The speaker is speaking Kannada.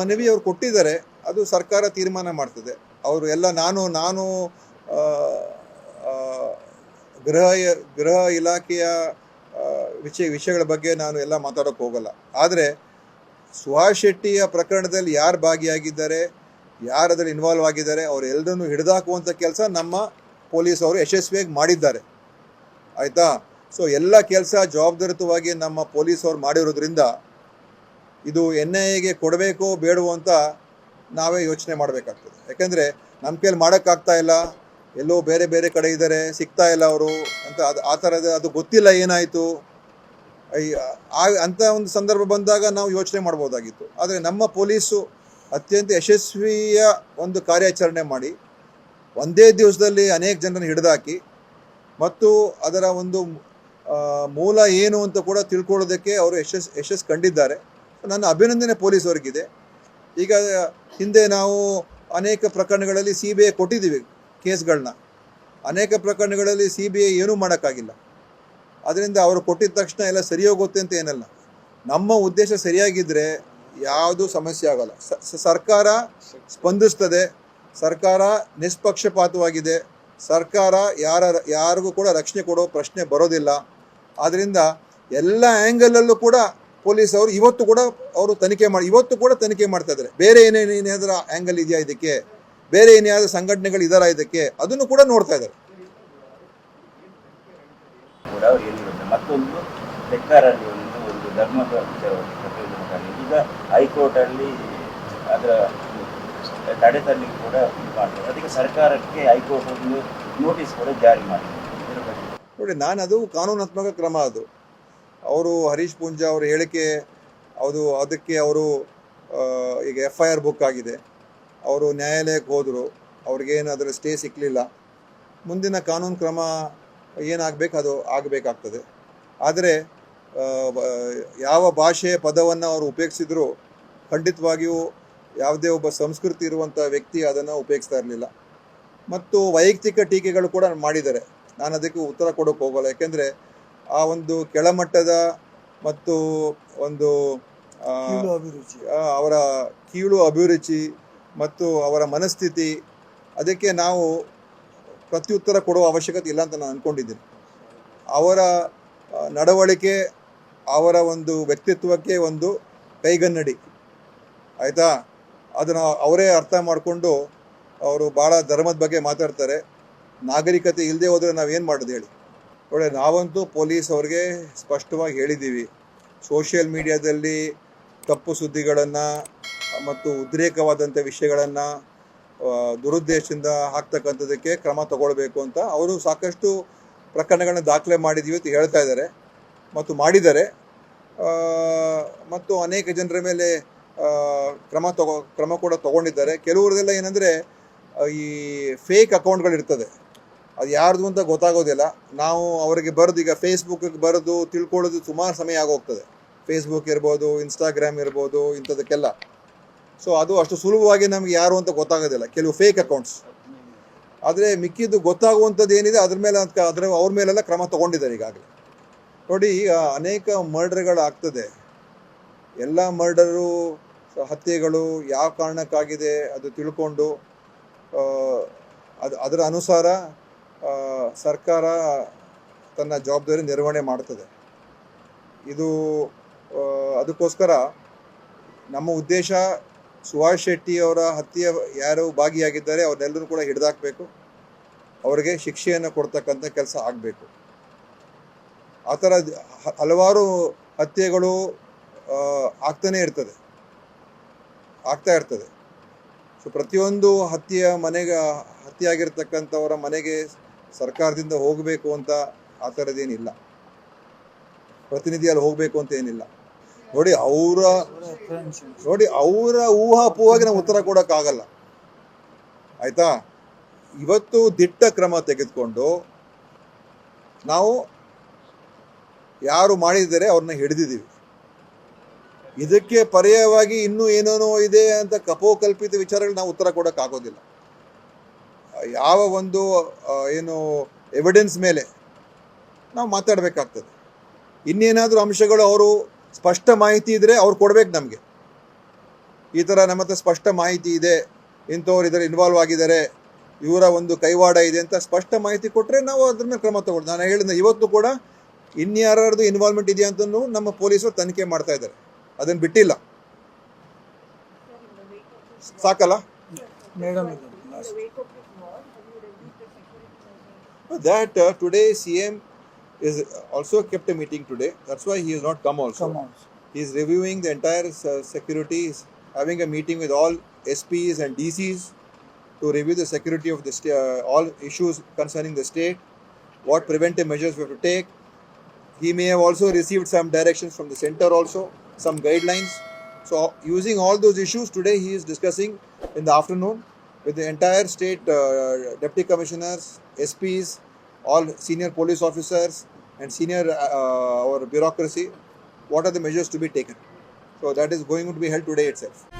ಮನವಿ ಅವ್ರು ಕೊಟ್ಟಿದ್ದಾರೆ, ಅದು ಸರ್ಕಾರ ತೀರ್ಮಾನ ಮಾಡ್ತದೆ. ಅವರು ಎಲ್ಲ ನಾನು ನಾನು ಗೃಹ ಗೃಹ ಇಲಾಖೆಯ ವಿಷಯ, ವಿಷಯಗಳ ಬಗ್ಗೆ ನಾನು ಎಲ್ಲ ಮಾತಾಡೋಕ್ಕೆ ಹೋಗಲ್ಲ. ಆದರೆ ಸುಹಾಸ್ ಶೆಟ್ಟಿಯ ಪ್ರಕರಣದಲ್ಲಿ ಯಾರು ಭಾಗಿಯಾಗಿದ್ದಾರೆ ಯಾರು ಅದರಲ್ಲಿ ಇನ್ವಾಲ್ವ್ ಆಗಿದ್ದಾರೆ ಅವರೆಲ್ಲರನ್ನು ಹಿಡಿದಾಕುವಂಥ ಕೆಲಸ ನಮ್ಮ ಪೊಲೀಸ್ ಅವರು ಯಶಸ್ವಿಯಾಗಿ ಮಾಡಿದ್ದಾರೆ. ಆಯಿತಾ? ಸೊ ಎಲ್ಲ ಕೆಲಸ ಜವಾಬ್ದಾರಿತವಾಗಿ ನಮ್ಮ ಪೊಲೀಸ್ ಅವ್ರು ಮಾಡಿರೋದ್ರಿಂದ ಇದು ಎನ್ ಐ ಎಗೆ ಕೊಡಬೇಕೋ ಬೇಡವೋ ಅಂತ ನಾವೇ ಯೋಚನೆ ಮಾಡಬೇಕಾಗ್ತದೆ. ಯಾಕೆಂದರೆ ನಮ್ಮ ಕೈಯಲ್ಲಿ ಮಾಡೋಕ್ಕಾಗ್ತಾ ಇಲ್ಲ, ಎಲ್ಲೋ ಬೇರೆ ಬೇರೆ ಕಡೆ ಇದ್ದಾರೆ, ಸಿಗ್ತಾ ಇಲ್ಲ ಅವರು ಅಂತ ಅದು ಆ ಥರದ ಅದು ಗೊತ್ತಿಲ್ಲ ಏನಾಯಿತು. ಆ ಅಂಥ ಒಂದು ಸಂದರ್ಭ ಬಂದಾಗ ನಾವು ಯೋಚನೆ ಮಾಡ್ಬೋದಾಗಿತ್ತು. ಆದರೆ ನಮ್ಮ ಪೊಲೀಸು ಅತ್ಯಂತ ಯಶಸ್ವಿಯ ಒಂದು ಕಾರ್ಯಾಚರಣೆ ಮಾಡಿ, ಒಂದೇ ದಿವಸದಲ್ಲಿ ಅನೇಕ ಜನರನ್ನು ಹಿಡಿದಾಕಿ, ಮತ್ತು ಅದರ ಒಂದು ಮೂಲ ಏನು ಅಂತ ಕೂಡ ತಿಳ್ಕೊಳ್ಳೋದಕ್ಕೆ ಅವರು ಯಶಸ್ ಯಶಸ್ಸು ಕಂಡಿದ್ದಾರೆ. ನನ್ನ ಅಭಿನಂದನೆ ಪೊಲೀಸ್ ಅವರಿಗಿದೆ ಈಗ ಹಿಂದೆ ನಾವು ಅನೇಕ ಪ್ರಕರಣಗಳಲ್ಲಿ ಸಿ ಬಿ ಐ ಕೊಟ್ಟಿದ್ದೀವಿ ಕೇಸ್ಗಳನ್ನ ಅನೇಕ ಪ್ರಕರಣಗಳಲ್ಲಿ ಸಿ ಬಿ ಐ ಏನೂ ಮಾಡೋಕ್ಕಾಗಿಲ್ಲ. ಅದರಿಂದ ಅವರು ಕೊಟ್ಟಿದ್ದ ತಕ್ಷಣ ಎಲ್ಲ ಸರಿ ಹೋಗುತ್ತೆ ಅಂತ ಏನಲ್ಲ. ನಮ್ಮ ಉದ್ದೇಶ ಸರಿಯಾಗಿದ್ದರೆ ಯಾವುದೂ ಸಮಸ್ಯೆ ಆಗೋಲ್ಲ. ಸರ್ಕಾರ ಸ್ಪಂದಿಸ್ತದೆ. ಸರ್ಕಾರ ನಿಷ್ಪಕ್ಷಪಾತವಾಗಿದೆ. ಸರ್ಕಾರ ಯಾರ, ಯಾರಿಗೂ ಕೂಡ ರಕ್ಷಣೆ ಕೊಡೋ ಪ್ರಶ್ನೆ ಬರೋದಿಲ್ಲ. ಆದ್ದರಿಂದ ಎಲ್ಲ ಆ್ಯಂಗಲಲ್ಲೂ ಕೂಡ ಪೊಲೀಸ್ ಅವರು ಇವತ್ತು ಕೂಡ ಅವರು ತನಿಖೆ ಮಾಡಿ ಇವತ್ತು ಕೂಡ ತನಿಖೆ ಮಾಡ್ತಾ ಇದ್ದಾರೆ ಬೇರೆ ಏನೇನು ಏನಾದರೂ ಆ್ಯಂಗಲ್ ಇದೆಯಾ ಇದಕ್ಕೆ? ಬೇರೆ ಏನಾದರೂ ಸಂಘಟನೆಗಳು ಇದಾರ ಇದಕ್ಕೆ? ಅದನ್ನು ಕೂಡ ನೋಡ್ತಾ ಇದ್ದಾರೆ ಮತ್ತೊಂದು ಬೆಕ್ಕಾರಲ್ಲಿ ಒಂದು ಒಂದು ಧರ್ಮದ ವಿಚಾರವಾಗಿ ಈಗ ಹೈಕೋರ್ಟಲ್ಲಿ ಅದರ ತಡೆ ತರಲಿಕ್ಕೆ ಕೂಡ ಇದು ಮಾಡ್ತಾರೆ. ಅದಕ್ಕೆ ಸರ್ಕಾರಕ್ಕೆ ಹೈಕೋರ್ಟ್ ಒಂದು ನೋಟಿಸ್ ಕೂಡ ಜಾರಿ ಮಾಡಿದೆ. ನೋಡಿ ನಾನು ಅದು ಕಾನೂನಾತ್ಮಕ ಕ್ರಮ ಅದು. ಅವರು ಹರೀಶ್ ಪೂಂಜಾ ಅವರ ಹೇಳಿಕೆ, ಅದು ಅದಕ್ಕೆ ಅವರು ಈಗ ಎಫ್ ಐ ಆರ್ ಬುಕ್ ಆಗಿದೆ. ಅವರು ನ್ಯಾಯಾಲಯಕ್ಕೆ ಹೋದರು. ಅವ್ರಿಗೇನು ಅದರ ಸ್ಟೇ ಸಿಕ್ಕಲಿಲ್ಲ ಮುಂದಿನ ಕಾನೂನು ಕ್ರಮ ಏನಾಗಬೇಕು, ಅದು ಆಗಬೇಕಾಗ್ತದೆ. ಆದರೆ ಯಾವ ಭಾಷೆಯ ಪದವನ್ನು ಅವರು ಉಪಯೋಗಿಸಿದ್ರು, ಖಂಡಿತವಾಗಿಯೂ ಯಾವುದೇ ಒಬ್ಬ ಸಂಸ್ಕೃತಿ ಇರುವಂಥ ವ್ಯಕ್ತಿ ಅದನ್ನು ಉಪಯೋಗಿಸ್ತಾ ಇರಲಿಲ್ಲ. ಮತ್ತು ವೈಯಕ್ತಿಕ ಟೀಕೆಗಳು ಕೂಡ ಮಾಡಿದ್ದಾರೆ. ನಾನು ಅದಕ್ಕೆ ಉತ್ತರ ಕೊಡೋಕ್ಕೆ ಹೋಗಲ್ಲ. ಯಾಕೆಂದರೆ ಆ ಒಂದು ಕೆಳಮಟ್ಟದ ಮತ್ತು ಒಂದು ಆ, ಅವರ ಕೀಳು ಅಭಿರುಚಿ ಮತ್ತು ಅವರ ಮನಸ್ಥಿತಿ ಅದಕ್ಕೆ ನಾವು ಪ್ರತ್ಯುತ್ತರ ಕೊಡುವ ಅವಶ್ಯಕತೆ ಇಲ್ಲ ಅಂತ ನಾನು ಅಂದ್ಕೊಂಡಿದ್ದೀನಿ ಅವರ ನಡವಳಿಕೆ ಅವರ ಒಂದು ವ್ಯಕ್ತಿತ್ವಕ್ಕೆ ಒಂದು ಕೈಗನ್ನಡಿ. ಆಯಿತಾ? ಅದನ್ನು ಅವರೇ ಅರ್ಥ ಮಾಡಿಕೊಂಡು ಅವರು ಭಾಳ ಧರ್ಮದ ಬಗ್ಗೆ ಮಾತಾಡ್ತಾರೆ. ನಾಗರಿಕತೆ ಇಲ್ಲದೆ ಹೋದರೆ ನಾವೇನು ಮಾಡೋದು ಹೇಳಿ. ನೋಡಿ ನಾವಂತೂ ಪೊಲೀಸ್ ಅವ್ರಿಗೆ ಸ್ಪಷ್ಟವಾಗಿ ಹೇಳಿದ್ದೀವಿ. ಸೋಷಿಯಲ್ ಮೀಡಿಯಾದಲ್ಲಿ ತಪ್ಪು ಸುದ್ದಿಗಳನ್ನು ಮತ್ತು ಉದ್ರೇಕವಾದಂಥ ವಿಷಯಗಳನ್ನು ದುರುದ್ದೇಶದಿಂದ ಹಾಕ್ತಕ್ಕಂಥದಕ್ಕೆ ಕ್ರಮ ತಗೊಳ್ಬೇಕು ಅಂತ ಅವರು ಸಾಕಷ್ಟು ಪ್ರಕರಣಗಳನ್ನ ದಾಖಲೆ ಮಾಡಿದ್ದೀವಿ ಅಂತ ಹೇಳ್ತಾ ಇದ್ದಾರೆ ಮತ್ತು ಮಾಡಿದ್ದಾರೆ. ಮತ್ತು ಅನೇಕ ಜನರ ಮೇಲೆ ಕ್ರಮ ತಗೋ, ಕ್ರಮ ಕೂಡ ತಗೊಂಡಿದ್ದಾರೆ. ಕೆಲವರದೆಲ್ಲ ಏನಂದರೆ ಈ ಫೇಕ್ ಅಕೌಂಟ್ಗಳಿರ್ತದೆ ಅದು ಯಾರ್ದು ಅಂತ ಗೊತ್ತಾಗೋದಿಲ್ಲ. ನಾವು ಅವರಿಗೆ ಬರೆದು ಈಗ ಫೇಸ್ಬುಕ್ಕಿಗೆ ಬರೆದು ತಿಳ್ಕೊಳ್ಳೋದು ಸುಮಾರು ಸಮಯ ಆಗೋಗ್ತದೆ. ಫೇಸ್ಬುಕ್ ಇರ್ಬೋದು ಇನ್ಸ್ಟಾಗ್ರಾಮ್ ಇರ್ಬೋದು, ಇಂಥದಕ್ಕೆಲ್ಲ. ಸೊ ಅದು ಅಷ್ಟು ಸುಲಭವಾಗಿ ನಮ್ಗೆ ಯಾರು ಅಂತ ಗೊತ್ತಾಗೋದಿಲ್ಲ. ಕೆಲವು ಫೇಕ್ ಅಕೌಂಟ್ಸ್ ಆದರೆ ಮಿಕ್ಕಿದ್ದು ಗೊತ್ತಾಗುವಂಥದ್ದು ಏನಿದೆ ಅದ್ರ ಮೇಲೆ ಅದ್ರ ಅವ್ರ ಮೇಲೆಲ್ಲ ಕ್ರಮ ತಗೊಂಡಿದ್ದಾರೆ ಈಗಾಗಲೇ. ನೋಡಿ, ಈಗ ಅನೇಕ ಮರ್ಡರ್ಗಳಾಗ್ತದೆ ಎಲ್ಲ ಮರ್ಡರು ಹತ್ಯೆಗಳು ಯಾವ ಕಾರಣಕ್ಕಾಗಿದೆ ಅದು ತಿಳ್ಕೊಂಡು ಅದು ಅದರ ಅನುಸಾರ ಸರ್ಕಾರ ತನ್ನ ಜವಾಬ್ದಾರಿ ನಿರ್ವಹಣೆ ಮಾಡ್ತದೆ. ಇದು ಅದಕ್ಕೋಸ್ಕರ ನಮ್ಮ ಉದ್ದೇಶ ಸುಭಾಷ್ ಶೆಟ್ಟಿ ಅವರ ಹತ್ಯೆ ಯಾರು ಭಾಗಿಯಾಗಿದ್ದಾರೆ ಅವ್ರನ್ನೆಲ್ಲರೂ ಕೂಡ ಹಿಡಿದಾಕಬೇಕು. ಅವರಿಗೆ ಶಿಕ್ಷೆಯನ್ನು ಕೊಡ್ತಕ್ಕಂಥ ಕೆಲಸ ಆಗಬೇಕು. ಆ ಥರ ಹಲವಾರು ಹತ್ಯೆಗಳು ಆಗ್ತಾನೇ ಇರ್ತದೆ. ಆಗ್ತಾ ಇರ್ತದೆ. ಸೊ, ಪ್ರತಿಯೊಂದು ಹತ್ಯೆಯ ಮನೆಗೆ ಹತ್ಯೆ ಆಗಿರ್ತಕ್ಕಂಥವರ ಮನೆಗೆ ಸರ್ಕಾರದಿಂದ ಹೋಗಬೇಕು ಅಂತ ಆ ಥರದ್ದೇನಿಲ್ಲ ಪ್ರತಿನಿಧಿಯಲ್ಲಿ ಹೋಗಬೇಕು ಅಂತ ಏನಿಲ್ಲ. ನೋಡಿ ಅವರ ನೋಡಿ ಅವರ ಊಹಾಪೂಹಾಗಿ ನಾವು ಉತ್ತರ ಕೊಡೋಕ್ಕಾಗಲ್ಲ. ಆಯಿತಾ? ಇವತ್ತು ದಿಟ್ಟ ಕ್ರಮ ತೆಗೆದುಕೊಂಡು ನಾವು ಯಾರು ಮಾಡಿದರೆ ಅವ್ರನ್ನ ಹಿಡಿದಿದ್ದೀವಿ. ಇದಕ್ಕೆ ಪರ್ಯಾಯವಾಗಿ ಇನ್ನೂ ಏನೇನೋ ಇದೆ ಅಂತ ಕಪೋಕಲ್ಪಿತ ವಿಚಾರಗಳು ನಾವು ಉತ್ತರ ಕೊಡೋಕ್ಕಾಗೋದಿಲ್ಲ. ಯಾವ ಒಂದು ಏನು ಎವಿಡೆನ್ಸ್ ಮೇಲೆ ನಾವು ಮಾತಾಡಬೇಕಾಗ್ತದೆ. ಇನ್ನೇನಾದರೂ ಅಂಶಗಳು ಅವರು ಸ್ಪಷ್ಟ ಮಾಹಿತಿ ಇದ್ದರೆ ಅವ್ರು ಕೊಡ್ಬೇಕು ನಮಗೆ. ಈ ಥರ ನಮ್ಮ ಹತ್ರ ಸ್ಪಷ್ಟ ಮಾಹಿತಿ ಇದೆ, ಇಂಥವ್ರು ಇದರ ಇನ್ವಾಲ್ವ್ ಆಗಿದ್ದಾರೆ, ಇವರ ಒಂದು ಕೈವಾಡ ಇದೆ ಅಂತ ಸ್ಪಷ್ಟ ಮಾಹಿತಿ ಕೊಟ್ಟರೆ ನಾವು ಅದ್ರ ಮೇಲೆ ಕ್ರಮ ತಗೊಳ್ತೀವಿ ನಾನು ಹೇಳಿದ ಇವತ್ತು ಕೂಡ ಇನ್ಯಾರದು ಇನ್ವಾಲ್ವ್ಮೆಂಟ್ ಇದೆಯಾ ಅಂತಂದು ನಮ್ಮ ಪೊಲೀಸರು ತನಿಖೆ ಮಾಡ್ತಾ ಇದ್ದಾರೆ. ಅದನ್ನು ಬಿಟ್ಟಿಲ್ಲ. ಸಾಕಲ್ಲ? Madam. past. That uh, today CM is also kept a meeting today. That's why he has not come also. Come. He is reviewing the entire uh, security. He's having a meeting with all SPs and DCs to review the security of the st- uh, all issues concerning the state. What preventive measures we have to take. He may have also received some directions from the center also, some guidelines. So using all those issues today, he is discussing in the afternoon with the entire state uh, deputy commissioners, SPs, all senior police officers, and senior uh, our bureaucracy. What are the measures to be taken? So that is going to be held today itself.